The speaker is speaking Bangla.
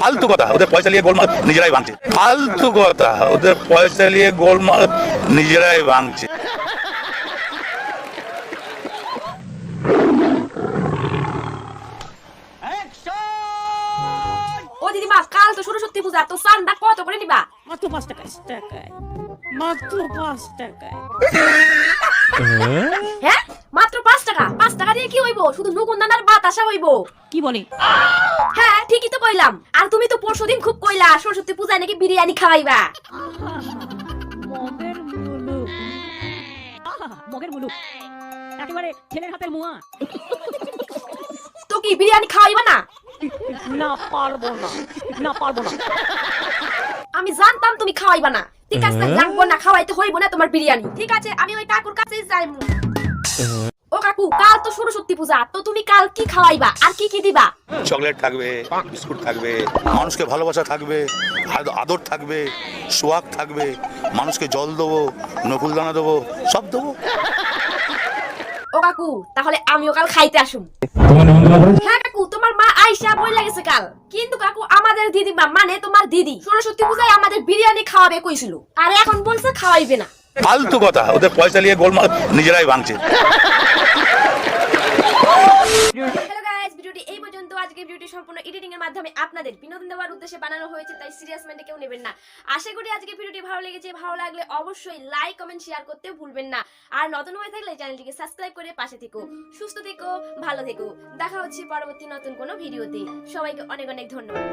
ফালতু কথা ওদের পয়সা নিয়ে গোলমাল নিজেরাই ভাঙছে। ফালতু কথা ওদের পয়সা নিয়ে গোলমাল নিজেরাই ভাঙছে। ও দিদিমা কাল তো সরস্বতী পূজা তো চান্দা কত করে নিবা? মাত্র পাঁচ টাকায় টাকায়। মাত্র পাঁচ টাকায়। হ্যাঁ? মাত্র পাঁচ টাকা পাঁচ টাকা দিয়ে কি হইব? শুধু নুকুন্দানার বাতাসা হইব। কি বলে? হ্যাঁ ঠিকই তো কইলাম। আর তুমি তো পরশুদিন খুব কইলা সরস্বতী পূজায় নাকি বিরিয়ানি খাওয়াইবা। মগের মুলুক মগের মুলুক একেবারে ছেলের হাতের মুয়া। তো কি বিরিয়ানি খাওয়াইবা না? না পারব না। না পারব না। আমি জানতাম তুমি খাওয়াইবা না। ঠিক আছে লাগবো না খাওয়াইতে হইব না তোমার বিরিয়ানি। ঠিক আছে আমি ওই কাকুর কাছেই যাইমু। কাকু কাল তো সরস্বতী পূজা তো তুমি কাল কি খাওয়াইবা? আর কি কি দিবা? চকলেট থাকবে বিস্কুট থাকবে মানুষকে ভালোবাসা থাকবে আদর থাকবে সোয়াগ থাকবে মানুষকে জল দেবো নকুল দানা দেবো সব দেবো। ও কাকু তাহলে আমিও কাল খাইতে আসুম। হ্যাঁ কাকু তোমার মা আইসা বই লাগেছে কাল। কিন্তু কাকু আমাদের দিদিমা মানে তোমার দিদি সরস্বতী পূজায় আমাদের বিরিয়ানি খাওয়াবে কইছিল। আর এখন বলছে খাওয়াইবে না। ফালতু কথা ওদের পয়সা নিয়ে গোলমাল নিজেরাই ভাঙছে। সম্পূর্ণ মাধ্যমে আপনাদের বিনোদন দেওয়ার উদ্দেশ্যে বানানো হয়েছে, তাই সিরিয়াস কেউ নেবেন না। আশা করি আজকে ভিডিওটি ভালো লেগেছে। ভালো লাগলে অবশ্যই লাইক কমেন্ট শেয়ার ভুলবেন না। আর নতুন হয়ে থাকলে চ্যানেলটিকে করে পাশে থেকো। সুস্থ থেকো, ভালো থেকো। দেখা হচ্ছে পরবর্তী নতুন কোনো ভিডিওতে। সবাইকে অনেক অনেক ধন্যবাদ।